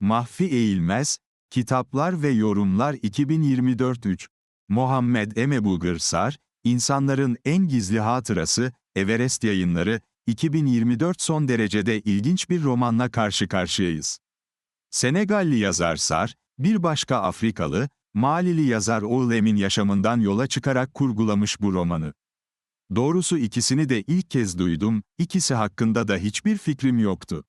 Mahfi Eğilmez, Kitaplar ve Yorumlar 2024-3 Muhammed Emebu Gırsar, İnsanların En Gizli Hatırası, Everest Yayınları, 2024 son derecede ilginç bir romanla karşı karşıyayız. Senegalli yazar Sar, bir başka Afrikalı, Malili yazar Oulem'in yaşamından yola çıkarak kurgulamış bu romanı. Doğrusu ikisini de ilk kez duydum, ikisi hakkında da hiçbir fikrim yoktu.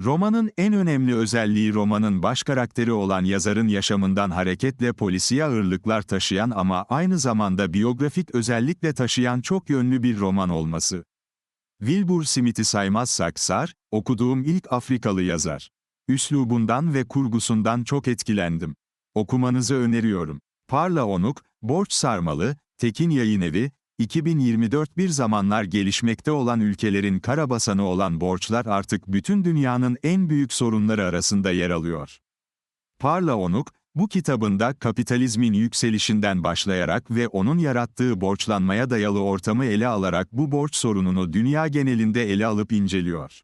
Romanın en önemli özelliği romanın baş karakteri olan yazarın yaşamından hareketle polisiye ağırlıklar taşıyan ama aynı zamanda biyografik özellikle taşıyan çok yönlü bir roman olması. Wilbur Smith'i saymazsak Sar, okuduğum ilk Afrikalı yazar. Üslubundan ve kurgusundan çok etkilendim. Okumanızı öneriyorum. Parla Onuk, Borç Sarmalı, Tekin Yayınevi, 2024 bir zamanlar gelişmekte olan ülkelerin karabasanı olan borçlar artık bütün dünyanın en büyük sorunları arasında yer alıyor. Parla Onuk, bu kitabında kapitalizmin yükselişinden başlayarak ve onun yarattığı borçlanmaya dayalı ortamı ele alarak bu borç sorununu dünya genelinde ele alıp inceliyor.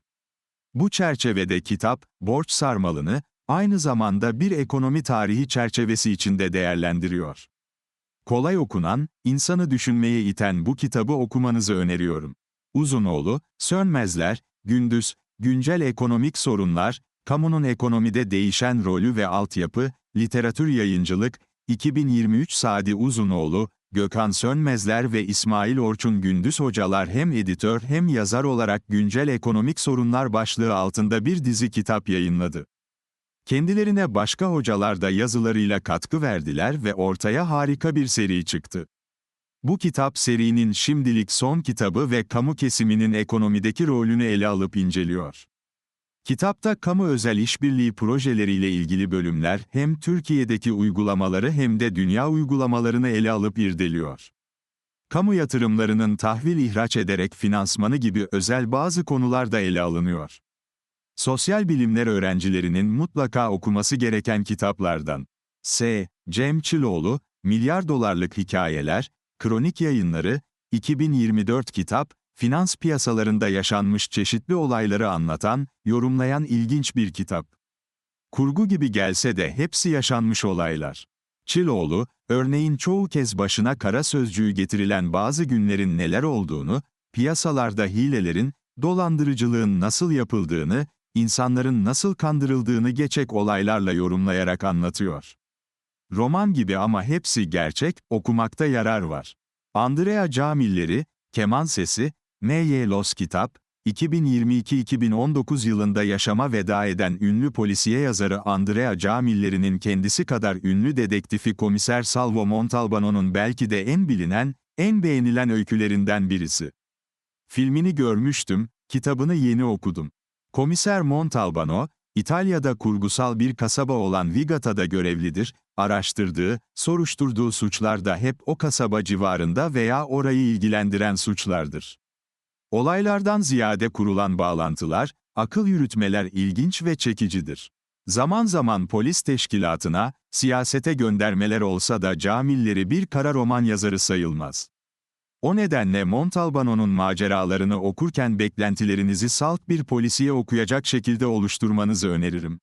Bu çerçevede kitap, borç sarmalını, aynı zamanda bir ekonomi tarihi çerçevesi içinde değerlendiriyor. Kolay okunan, insanı düşünmeye iten bu kitabı okumanızı öneriyorum. Uzunoğlu, Sönmezler, Gündüz, Güncel Ekonomik Sorunlar, Kamunun Ekonomide Değişen Rolü ve Altyapı, Literatür Yayıncılık, 2023 Sadi Uzunoğlu, Gökhan Sönmezler ve İsmail Orçun Gündüz hocalar hem editör hem yazar olarak güncel ekonomik sorunlar başlığı altında bir dizi kitap yayınladı. Kendilerine başka hocalar da yazılarıyla katkı verdiler ve ortaya harika bir seri çıktı. Bu kitap serinin şimdilik son kitabı ve kamu kesiminin ekonomideki rolünü ele alıp inceliyor. Kitapta kamu özel işbirliği projeleriyle ilgili bölümler hem Türkiye'deki uygulamaları hem de dünya uygulamalarını ele alıp irdeliyor. Kamu yatırımlarının tahvil ihraç ederek finansmanı gibi özel bazı konular da ele alınıyor. Sosyal bilimler öğrencilerinin mutlaka okuması gereken kitaplardan. S. Cem Çiloğlu, Milyar Dolarlık Hikayeler, Kronik Yayınları, 2024 kitap, finans piyasalarında yaşanmış çeşitli olayları anlatan, yorumlayan ilginç bir kitap. Kurgu gibi gelse de hepsi yaşanmış olaylar. Çiloğlu, örneğin çoğu kez başına kara sözcüğü getirilen bazı günlerin neler olduğunu, piyasalarda hilelerin, dolandırıcılığın nasıl yapıldığını, insanların nasıl kandırıldığını geçek olaylarla yorumlayarak anlatıyor. Roman gibi ama hepsi gerçek, okumakta yarar var. Andrea Camilleri, Keman Sesi, M.Y. Los Kitap, 2022-2019 yılında yaşama veda eden ünlü polisiye yazarı Andrea Camilleri'nin kendisi kadar ünlü dedektifi komiser Salvo Montalbano'nun belki de en bilinen, en beğenilen öykülerinden birisi. Filmini görmüştüm, kitabını yeni okudum. Komiser Montalbano, İtalya'da kurgusal bir kasaba olan Vigata'da görevlidir, araştırdığı, soruşturduğu suçlar da hep o kasaba civarında veya orayı ilgilendiren suçlardır. Olaylardan ziyade kurulan bağlantılar, akıl yürütmeler ilginç ve çekicidir. Zaman zaman polis teşkilatına, siyasete göndermeler olsa da camilleri bir kara roman yazarı sayılmaz. O nedenle Montalbano'nun maceralarını okurken beklentilerinizi salt bir polisiye okuyacak şekilde oluşturmanızı öneririm.